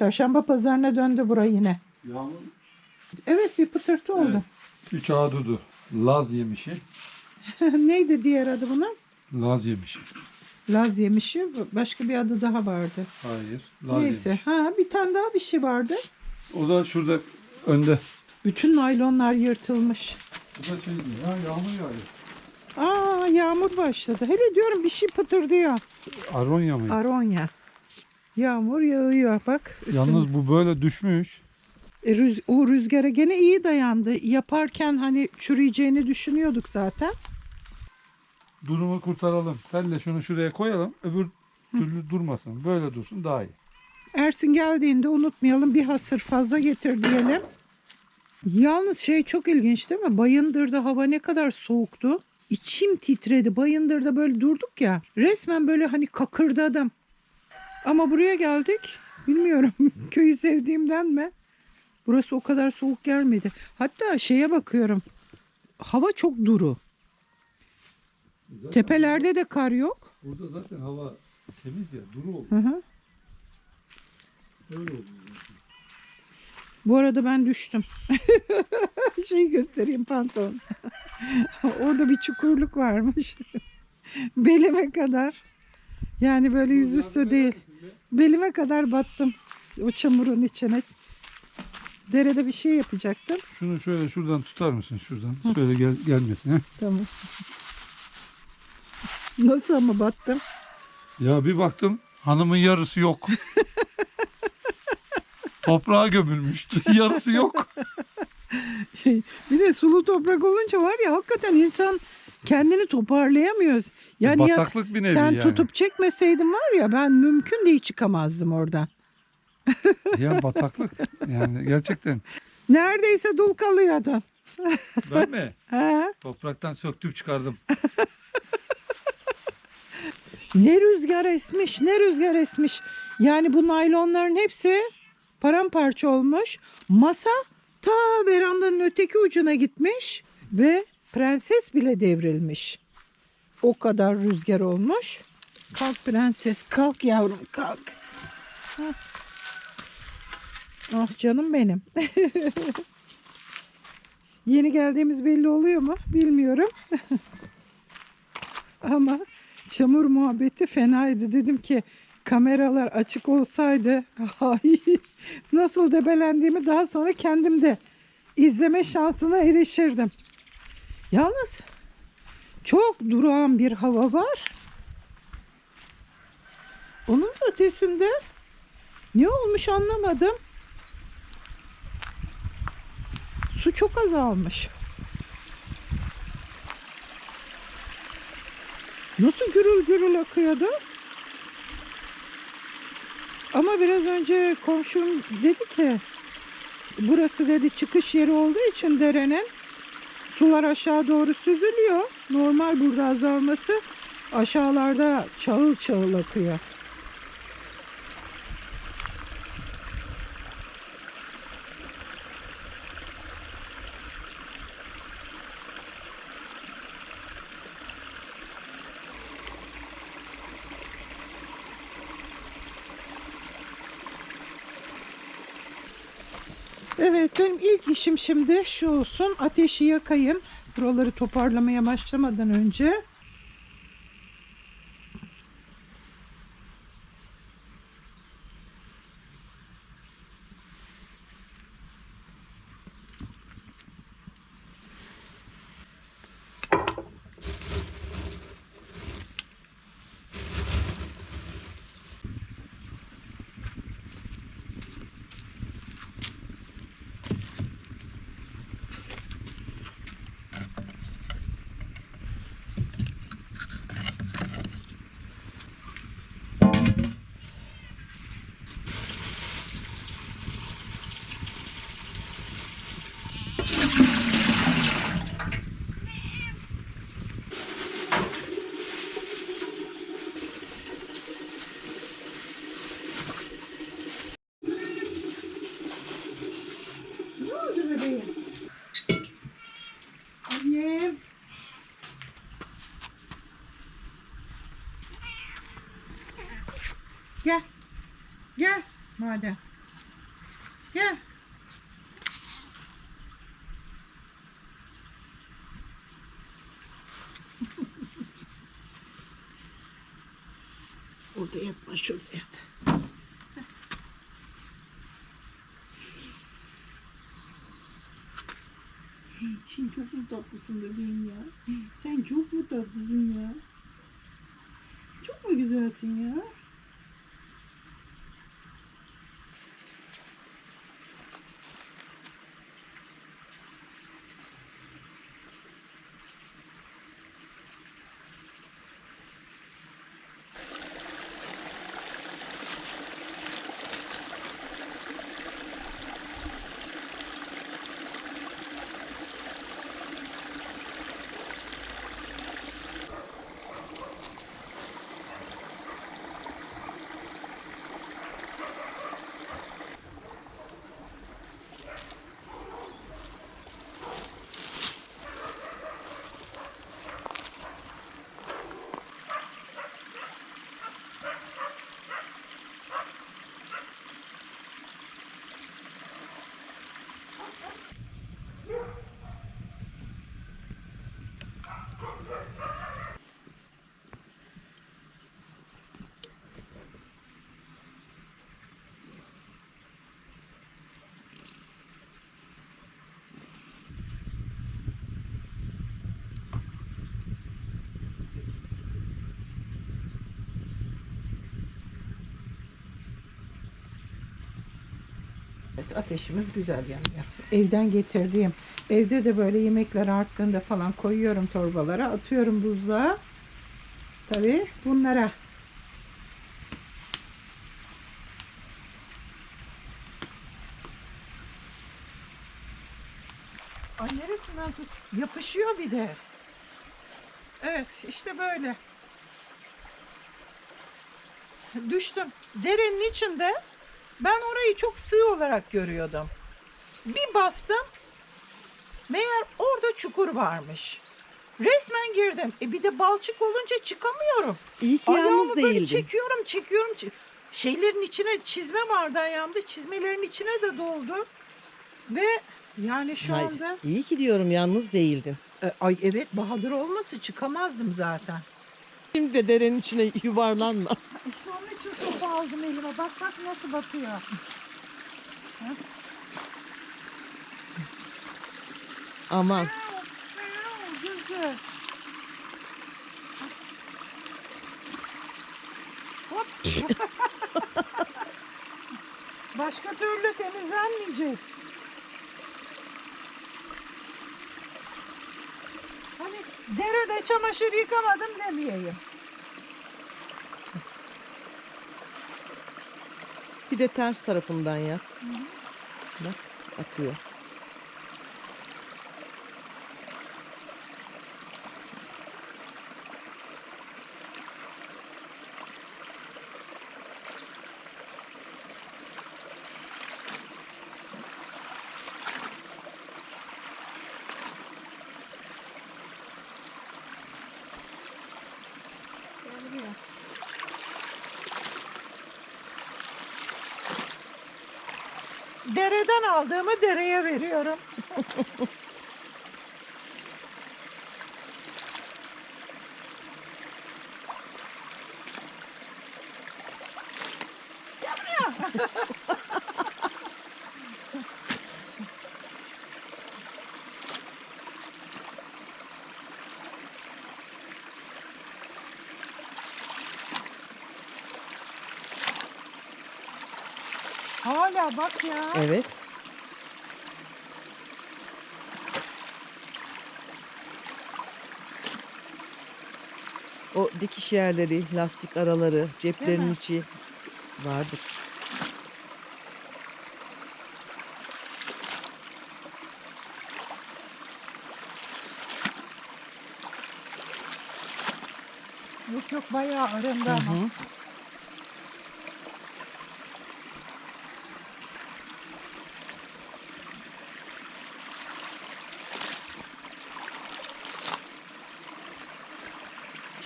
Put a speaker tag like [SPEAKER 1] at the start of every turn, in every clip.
[SPEAKER 1] Çarşamba pazarına döndü bura yine.
[SPEAKER 2] Yağmur.
[SPEAKER 1] Evet bir pıtırtı oldu.
[SPEAKER 2] Üç adudu. Laz yemişi.
[SPEAKER 1] Neydi diğer adı bunun?
[SPEAKER 2] Laz yemişi.
[SPEAKER 1] Laz yemişi. Başka bir adı daha vardı.
[SPEAKER 2] Hayır. Laz
[SPEAKER 1] Neyse.
[SPEAKER 2] yemişi.
[SPEAKER 1] Ha bir tane daha bir şey vardı.
[SPEAKER 2] O da şurada önde.
[SPEAKER 1] Bütün naylonlar yırtılmış.
[SPEAKER 2] Bu da şey ya yağmur yağıyor.
[SPEAKER 1] Aa yağmur başladı. Hele diyorum bir şey pıtırdıyor.
[SPEAKER 2] Aronya mı?
[SPEAKER 1] Aronya. Yağmur yağıyor bak.
[SPEAKER 2] Yalnız bu böyle düşmüş.
[SPEAKER 1] E, rüz- o rüzgara gene iyi dayandı. Yaparken hani çürüyeceğini düşünüyorduk zaten.
[SPEAKER 2] Durumu kurtaralım. Telle şunu şuraya koyalım. Öbür türlü durmasın. Böyle dursun daha iyi.
[SPEAKER 1] Ersin geldiğinde unutmayalım bir hasır fazla getir diyelim. Yalnız şey çok ilginç değil mi? Bayındır'da hava ne kadar soğuktu. İçim titredi. Bayındır'da böyle durduk ya. Resmen böyle hani kakırdadım. Ama buraya geldik. Bilmiyorum köyü sevdiğimden mi? Burası o kadar soğuk gelmedi. Hatta şeye bakıyorum. Hava çok duru.
[SPEAKER 2] Zaten
[SPEAKER 1] Tepelerde de kar yok.
[SPEAKER 2] Burada zaten hava temiz ya. Duru oldu.
[SPEAKER 1] Hı hı.
[SPEAKER 2] Öyle oldu.
[SPEAKER 1] Bu arada ben düştüm. Şeyi göstereyim pantolon. Orada bir çukurluk varmış. Belime kadar. Yani böyle yüzüstü değil. Belime kadar battım. O çamurun içine. Derede bir şey yapacaktım.
[SPEAKER 2] Şunu şöyle şuradan tutar mısın şuradan? Şöyle gel, gelmesin. He?
[SPEAKER 1] Tamam. Nasıl ama battım?
[SPEAKER 2] Ya bir baktım hanımın yarısı yok. Toprağa gömülmüş. Yarısı yok.
[SPEAKER 1] bir de sulu toprak olunca var ya hakikaten insan kendini toparlayamıyor. Yani ya
[SPEAKER 2] Bataklık bir nevi
[SPEAKER 1] sen
[SPEAKER 2] yani.
[SPEAKER 1] tutup çekmeseydin var ya ben mümkün değil çıkamazdım oradan.
[SPEAKER 2] Ya bataklık. Yani gerçekten.
[SPEAKER 1] Neredeyse dul kalıyordun.
[SPEAKER 2] Ben mi?
[SPEAKER 1] He?
[SPEAKER 2] Topraktan söktüm çıkardım.
[SPEAKER 1] Ne rüzgar esmiş, ne rüzgar esmiş. Yani bu naylonların hepsi paramparça olmuş. Masa ta verandanın öteki ucuna gitmiş ve prenses bile devrilmiş. O kadar rüzgar olmuş. Kalk prenses, kalk yavrum, kalk. Hah. Ah canım benim. Yeni geldiğimiz belli oluyor mu bilmiyorum. Ama çamur muhabbeti fenaydı. Dedim ki kameralar açık olsaydı ay, nasıl debelendiğimi daha sonra kendim de izleme şansına erişirdim. Yalnız çok durağan bir hava var. Onun ötesinde ne olmuş anlamadım. Su çok azalmış. Nasıl gürül gürül akıyordu? Ama biraz önce komşum dedi ki burası dedi çıkış yeri olduğu için derenin sular aşağı doğru süzülüyor. Normal burada azalması aşağılarda çağıl çağıl akıyor. Evet benim ilk işim şimdi şu olsun. Ateşi yakayım. Buraları toparlamaya başlamadan önce. Ne oldu bebeğim? Annem. Gel. Gel madem. Gel. Orada yatma şurada yat. Sen çok mu tatlısın bebeğim ya? Sen çok mu tatlısın ya? Çok mu güzelsin ya? Evet, ateşimiz güzel yanıyor. Evden getirdiğim, evde de böyle yemekler arttığında falan koyuyorum torbalara, atıyorum buzluğa. Tabii bunlara. Ay neresinden tut? Yapışıyor bir de. Evet işte böyle. Düştüm. Derenin içinde ben orayı çok sığ olarak görüyordum. Bir bastım. Meğer orada çukur varmış. Resmen girdim. E bir de balçık olunca çıkamıyorum.
[SPEAKER 3] İyi ki
[SPEAKER 1] Ayağımı
[SPEAKER 3] yalnız
[SPEAKER 1] böyle
[SPEAKER 3] değildin.
[SPEAKER 1] çekiyorum, çekiyorum. çe- Şeylerin içine çizme vardı ayağımda. Çizmelerin içine de doldu. Ve yani şu
[SPEAKER 3] Hayır,
[SPEAKER 1] anda
[SPEAKER 3] İyi ki diyorum yalnız değildin.
[SPEAKER 1] E, ay evet Bahadır olmasa çıkamazdım zaten.
[SPEAKER 3] Şimdi de derenin içine yuvarlanma.
[SPEAKER 1] İşte onun için sopa aldım elime. Bak bak nasıl batıyor.
[SPEAKER 3] Aman.
[SPEAKER 1] Hop. Başka türlü temizlenmeyecek. Hani derede çamaşır yıkamadım demeyeyim.
[SPEAKER 3] Bir de ters tarafından yap. Bak akıyor.
[SPEAKER 1] Dereden aldığımı dereye veriyorum. Hala bak ya.
[SPEAKER 3] Evet. O dikiş yerleri, lastik araları, ceplerin içi vardır.
[SPEAKER 1] Yok yok bayağı arındı
[SPEAKER 3] Hı
[SPEAKER 1] ama.
[SPEAKER 3] hı.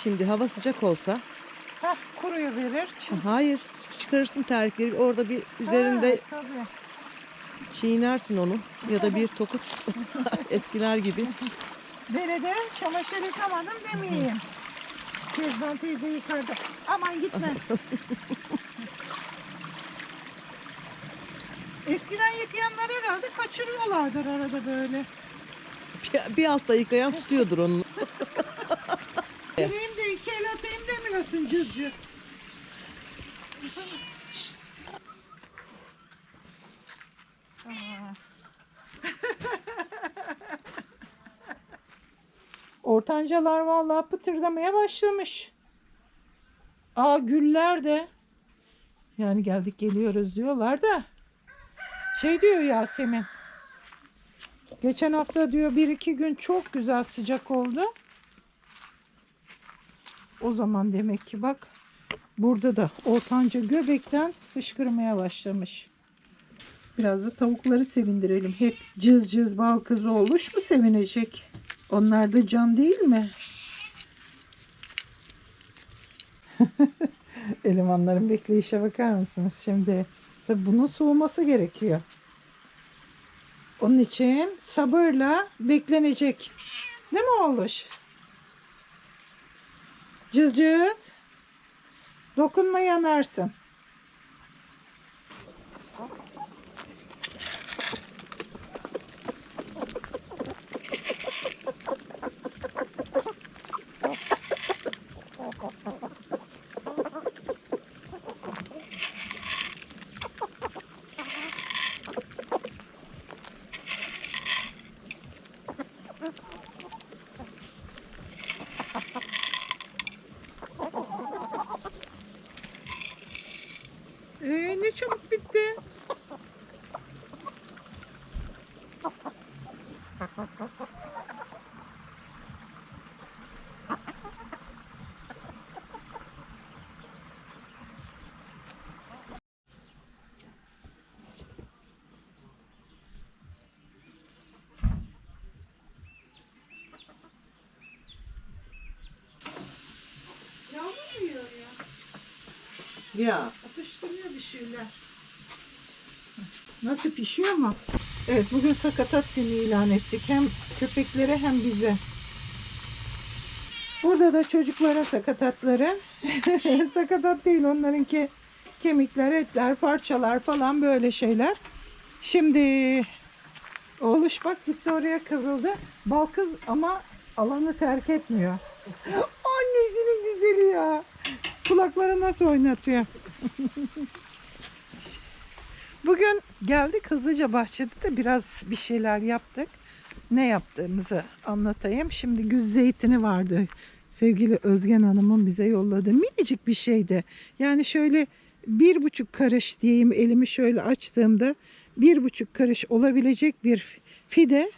[SPEAKER 3] Şimdi hava sıcak olsa,
[SPEAKER 1] Heh, kuruyu verir. Çin-
[SPEAKER 3] hayır çıkarırsın terlikleri orada bir üzerinde
[SPEAKER 1] Ha, tabii.
[SPEAKER 3] Çiğnersin onu ya da bir tokuç eskiler gibi.
[SPEAKER 1] Derede çamaşır yıkamadım demeyeyim. Kezban teyze yıkardı. Aman gitme. Eskiden yıkayanlar herhalde kaçırıyorlardır arada böyle.
[SPEAKER 3] Bir, bir altta yıkayan tutuyordur onu.
[SPEAKER 1] Gireyim de iki el atayım Aa. Ortancalar vallahi pıtırdamaya başlamış. Aa güller de yani geldik geliyoruz diyorlar da şey diyor Yasemin. Geçen hafta diyor bir iki gün çok güzel sıcak oldu. O zaman demek ki bak burada da ortanca göbekten fışkırmaya başlamış. Biraz da tavukları sevindirelim. Hep cız cız bal kızı olmuş mu sevinecek? Onlar da can değil mi? Elemanların bekleyişe bakar mısınız şimdi? Tabii bunun soğuması gerekiyor. Onun için sabırla beklenecek. Değil mi oğluş? Cız cız. Dokunma yanarsın. Ee, ne çabuk bitti. Yağmur yağıyor ya. Atıştırıyor bir şeyler. Nasıl pişiyor mu? Evet bugün sakatat günü ilan ettik. Hem köpeklere hem bize. Burada da çocuklara sakatatları. sakatat değil onlarınki kemikler, etler, parçalar falan böyle şeyler. Şimdi oğluş bak gitti oraya kıvrıldı. Bal kız ama alanı terk etmiyor. Annesinin güzeli ya. Kulakları nasıl oynatıyor. Bugün geldik hızlıca bahçede de biraz bir şeyler yaptık. Ne yaptığımızı anlatayım. Şimdi güz zeytini vardı. Sevgili Özgen Hanım'ın bize yolladığı minicik bir şeydi. Yani şöyle bir buçuk karış diyeyim elimi şöyle açtığımda bir buçuk karış olabilecek bir fide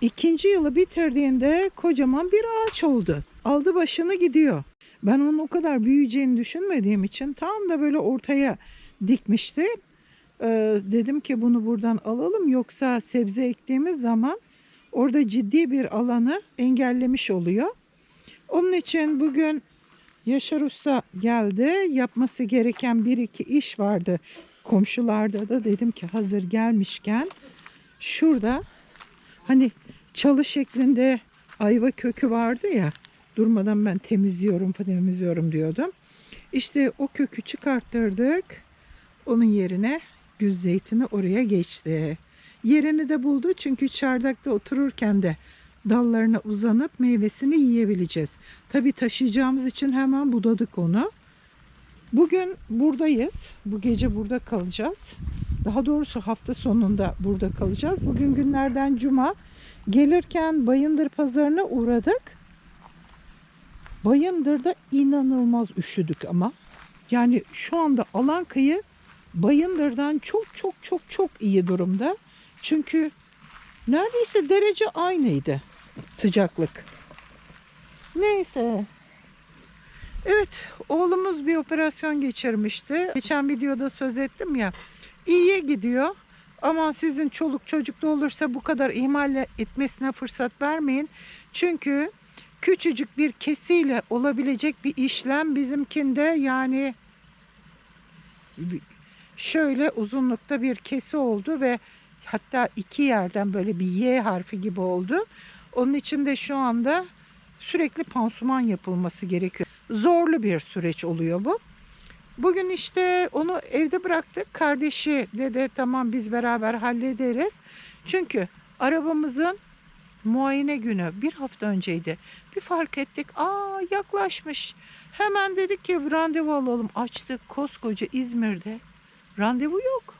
[SPEAKER 1] ikinci yılı bitirdiğinde kocaman bir ağaç oldu. Aldı başını gidiyor. Ben onun o kadar büyüyeceğini düşünmediğim için tam da böyle ortaya dikmişti. Ee, dedim ki bunu buradan alalım yoksa sebze ektiğimiz zaman orada ciddi bir alanı engellemiş oluyor. Onun için bugün Yaşar Usta geldi. Yapması gereken bir iki iş vardı. Komşularda da dedim ki hazır gelmişken şurada hani çalı şeklinde ayva kökü vardı ya durmadan ben temizliyorum temizliyorum diyordum. İşte o kökü çıkarttırdık. Onun yerine güz zeytini oraya geçti. Yerini de buldu çünkü çardakta otururken de dallarına uzanıp meyvesini yiyebileceğiz. Tabi taşıyacağımız için hemen budadık onu. Bugün buradayız. Bu gece burada kalacağız. Daha doğrusu hafta sonunda burada kalacağız. Bugün günlerden cuma. Gelirken Bayındır pazarına uğradık. Bayındır'da inanılmaz üşüdük ama. Yani şu anda alan kıyı Bayındır'dan çok çok çok çok iyi durumda. Çünkü neredeyse derece aynıydı sıcaklık. Neyse. Evet, oğlumuz bir operasyon geçirmişti. Geçen videoda söz ettim ya. İyiye gidiyor. Ama sizin çoluk çocuk da olursa bu kadar ihmal etmesine fırsat vermeyin. Çünkü küçücük bir kesiyle olabilecek bir işlem bizimkinde yani şöyle uzunlukta bir kesi oldu ve hatta iki yerden böyle bir Y harfi gibi oldu. Onun için de şu anda sürekli pansuman yapılması gerekiyor. Zorlu bir süreç oluyor bu. Bugün işte onu evde bıraktık. Kardeşi dedi tamam biz beraber hallederiz. Çünkü arabamızın muayene günü bir hafta önceydi. Bir fark ettik. Aa yaklaşmış. Hemen dedik ki randevu alalım. Açtık koskoca İzmir'de. Randevu yok.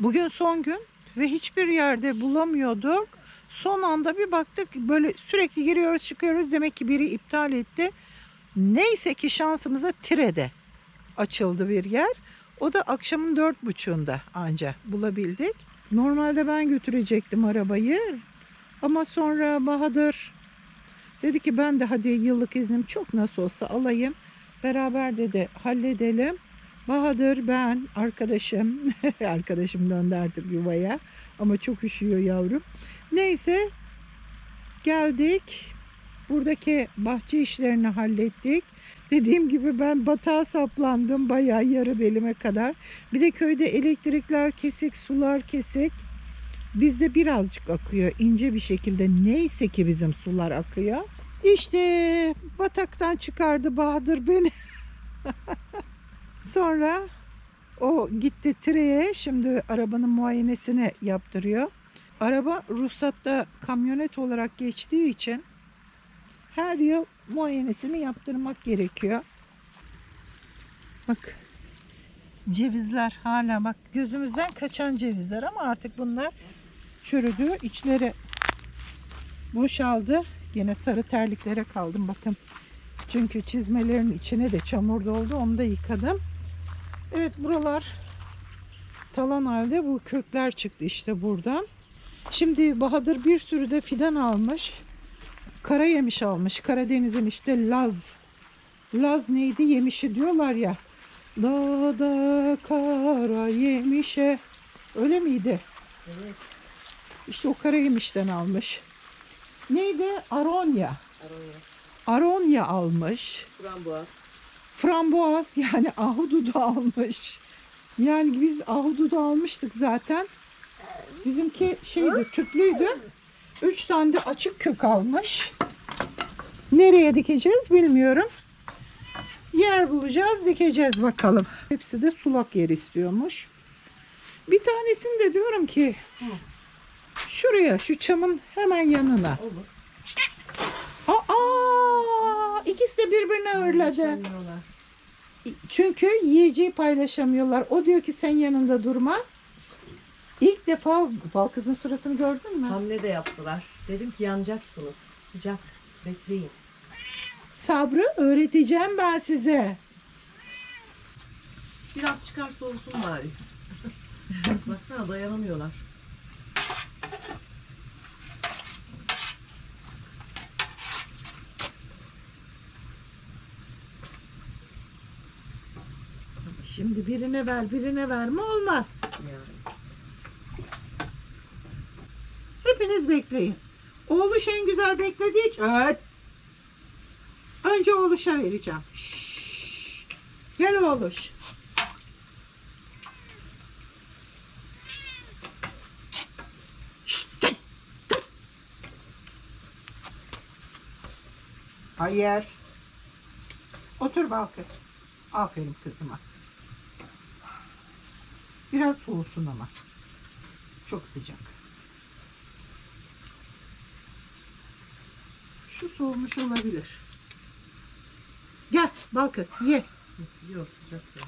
[SPEAKER 1] Bugün son gün ve hiçbir yerde bulamıyorduk. Son anda bir baktık böyle sürekli giriyoruz çıkıyoruz. Demek ki biri iptal etti. Neyse ki şansımıza Tire'de açıldı bir yer. O da akşamın dört buçuğunda anca bulabildik. Normalde ben götürecektim arabayı. Ama sonra Bahadır dedi ki ben de hadi yıllık iznim çok nasıl olsa alayım. Beraber dedi halledelim. Bahadır ben arkadaşım arkadaşım döndü artık yuvaya ama çok üşüyor yavrum. Neyse geldik. Buradaki bahçe işlerini hallettik. Dediğim gibi ben batağa saplandım bayağı yarı belime kadar. Bir de köyde elektrikler kesik, sular kesik. Bizde birazcık akıyor ince bir şekilde. Neyse ki bizim sular akıyor. İşte bataktan çıkardı Bahadır beni. Sonra o gitti Tire'ye. Şimdi arabanın muayenesini yaptırıyor. Araba ruhsatta kamyonet olarak geçtiği için her yıl muayenesini yaptırmak gerekiyor. Bak cevizler hala bak gözümüzden kaçan cevizler ama artık bunlar çürüdü. İçleri boşaldı. Yine sarı terliklere kaldım bakın. Çünkü çizmelerin içine de çamur doldu. Onu da yıkadım. Evet buralar talan halde. Bu kökler çıktı işte buradan. Şimdi Bahadır bir sürü de fidan almış. Kara yemiş almış. Karadeniz'in işte Laz. Laz neydi yemişi diyorlar ya. Dağda kara yemişe. Öyle miydi?
[SPEAKER 3] Evet.
[SPEAKER 1] İşte o kara yemişten almış. Neydi? Aronya.
[SPEAKER 3] Aronya.
[SPEAKER 1] Aronya almış.
[SPEAKER 3] Frambuaz.
[SPEAKER 1] Frambuaz yani ahududu almış. Yani biz ahududu almıştık zaten. Bizimki şeydi tüplüydü. Üç tane de açık kök almış. Nereye dikeceğiz bilmiyorum. Yer bulacağız dikeceğiz bakalım. Hepsi de sulak yer istiyormuş. Bir tanesini de diyorum ki şuraya şu çamın hemen yanına.
[SPEAKER 3] Olur.
[SPEAKER 1] Aa, ikisi de birbirine.
[SPEAKER 3] Yaşamıyorlar.
[SPEAKER 1] Çünkü yiyeceği paylaşamıyorlar. O diyor ki sen yanında durma. İlk defa bal kızın suratını gördün mü?
[SPEAKER 3] Hamle de yaptılar. Dedim ki yanacaksınız. Sıcak. Bekleyin.
[SPEAKER 1] Sabrı öğreteceğim ben size.
[SPEAKER 3] Biraz çıkar soğusun bari. Baksana dayanamıyorlar.
[SPEAKER 1] Şimdi birine ver birine verme olmaz.
[SPEAKER 3] Yani.
[SPEAKER 1] Hepiniz bekleyin. Oğluş en güzel beklediği için. Evet. Önce oğluşa vereceğim. Şşş. Gel oğluş. Hayır. Otur bal kız. Aferin kızıma. Biraz soğusun ama. Çok sıcak. Şu soğumuş olabilir. Gel bal kız ye.
[SPEAKER 3] Yok sıcak ya.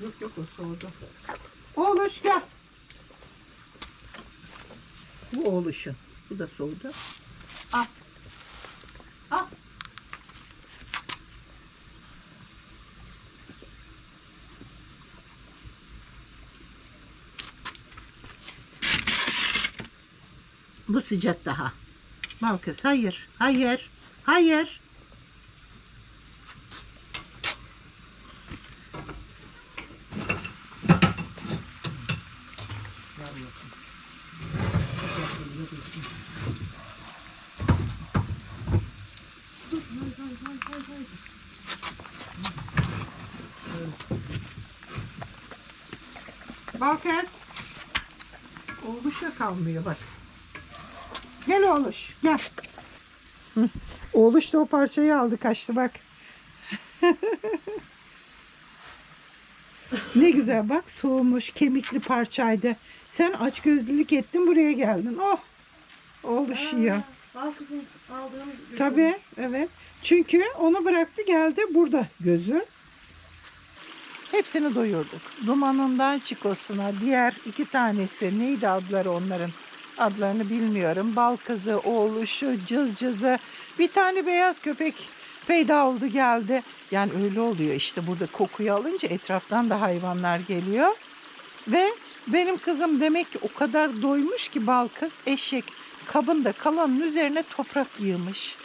[SPEAKER 1] Yok yok o soğudu. Oğluş gel. Bu oğluşun. Bu da soğudu. Al. Bu sıcak daha. Bal kız hayır. Hayır. Hayır.
[SPEAKER 3] Evet.
[SPEAKER 1] Balkız. Oğluş da kalmıyor bak. Gel oğluş gel. Hı. Oğluş da o parçayı aldı kaçtı bak. ne güzel bak soğumuş kemikli parçaydı. Sen aç gözlülük ettin buraya geldin. Oh. Oğluş yiyor.
[SPEAKER 3] Bal kızım aldığımız
[SPEAKER 1] Tabii evet. Çünkü onu bıraktı geldi burada gözü. Hepsini doyurduk. Dumanından çikosuna diğer iki tanesi neydi adları onların? Adlarını bilmiyorum. Bal kızı, oğluşu, cız cızı. Bir tane beyaz köpek peyda oldu geldi. Yani öyle oluyor işte burada kokuyu alınca etraftan da hayvanlar geliyor. Ve benim kızım demek ki o kadar doymuş ki bal kız eşek kabında kalanın üzerine toprak yığmış.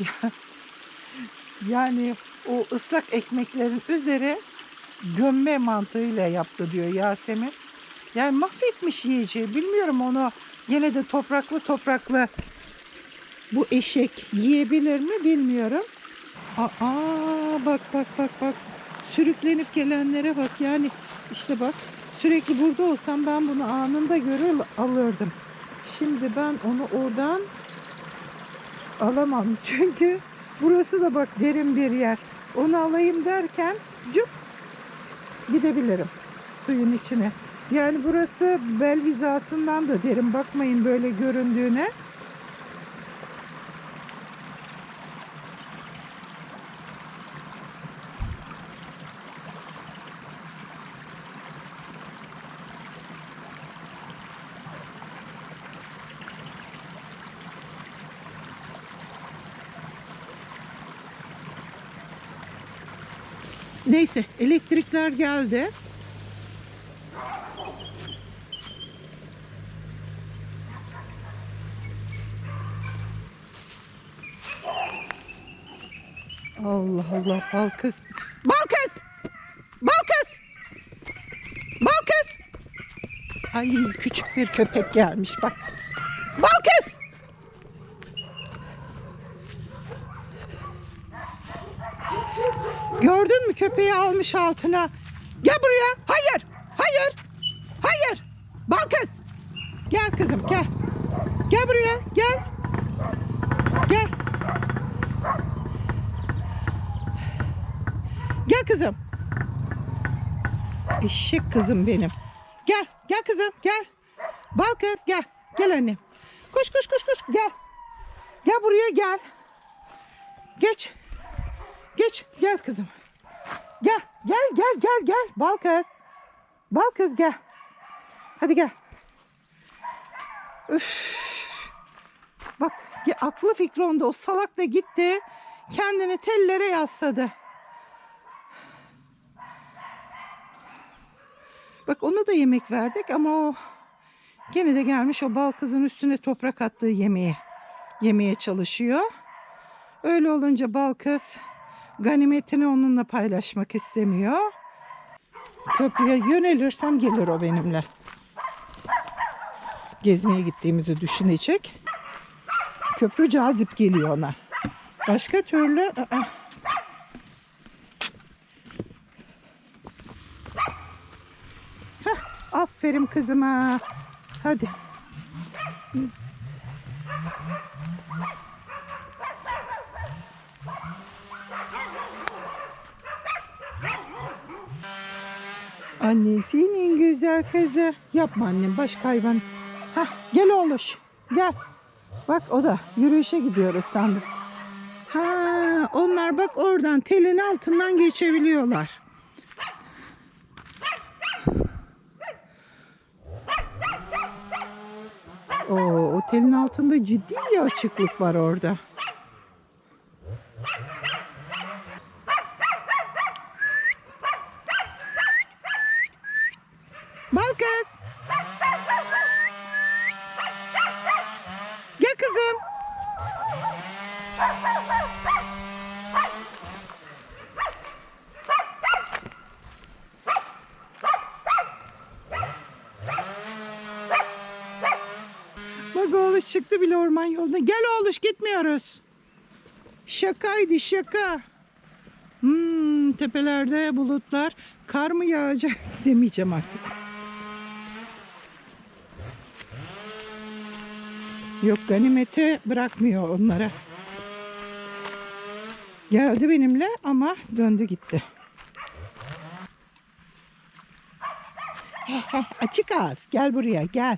[SPEAKER 1] Ya- Yani o ıslak ekmeklerin üzeri gömme mantığıyla yaptı diyor Yasemin. Yani mahvetmiş yiyeceği. Bilmiyorum onu yine de topraklı topraklı bu eşek yiyebilir mi bilmiyorum. Aa bak bak bak bak. Sürüklenip gelenlere bak. Yani işte bak sürekli burada olsam ben bunu anında görür alırdım. Şimdi ben onu oradan alamam. Çünkü burası da bak derin bir yer. Onu alayım derken cüp gidebilirim suyun içine. Yani burası bel hizasından da derin. Bakmayın böyle göründüğüne. Neyse elektrikler geldi. Bal kız. Bal kız! Bal kız! Bal kız! Ay küçük bir köpek gelmiş bak. Bal kız! Gördün mü köpeği almış altına. Gel buraya. Hayır. Hayır. Hayır. Bal kız. Gel kızım gel. Gel buraya. Gel. Gel. Kızım. Eşek kızım benim. Gel. Gel kızım. Gel. Bal kız gel. Gel annem. Koş koş koş koş. Gel. Gel buraya gel. Geç. Geç gel kızım. Gel gel gel gel gel. Bal kız. Bal kız gel. Hadi gel. Üf. Bak aklı fikri onda o salak da gitti. Kendini tellere yasladı. Bak ona da yemek verdik ama o gene de gelmiş o bal kızın üstüne toprak attığı yemeği yemeye çalışıyor. Öyle olunca bal kız ganimetini onunla paylaşmak istemiyor. Köprüye yönelirsem gelir o benimle. Gezmeye gittiğimizi düşünecek. Köprü cazip geliyor ona. Başka türlü ı-ı. Heh, aferin kızıma. Hadi. Annesinin güzel kızı. Yapma annem başka hayvan. Hah gel oğluş. Gel. Bak o da yürüyüşe gidiyoruz sandım. Ha onlar bak oradan telin altından geçebiliyorlar. Oo, otelin altında ciddi bir açıklık var orada. Hadi şaka. Hmm, tepelerde bulutlar. Kar mı yağacak demeyeceğim artık. Yok ganimete bırakmıyor onlara. Geldi benimle ama döndü gitti. Açık ağız gel buraya gel.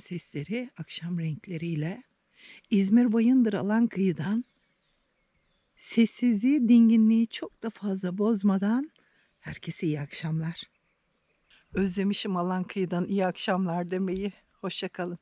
[SPEAKER 1] Sesleri, akşam renkleriyle İzmir Bayındır alan kıyıdan sessizliği, dinginliği çok da fazla bozmadan herkese iyi akşamlar. Özlemişim alan kıyıdan iyi akşamlar demeyi. Hoşça kalın.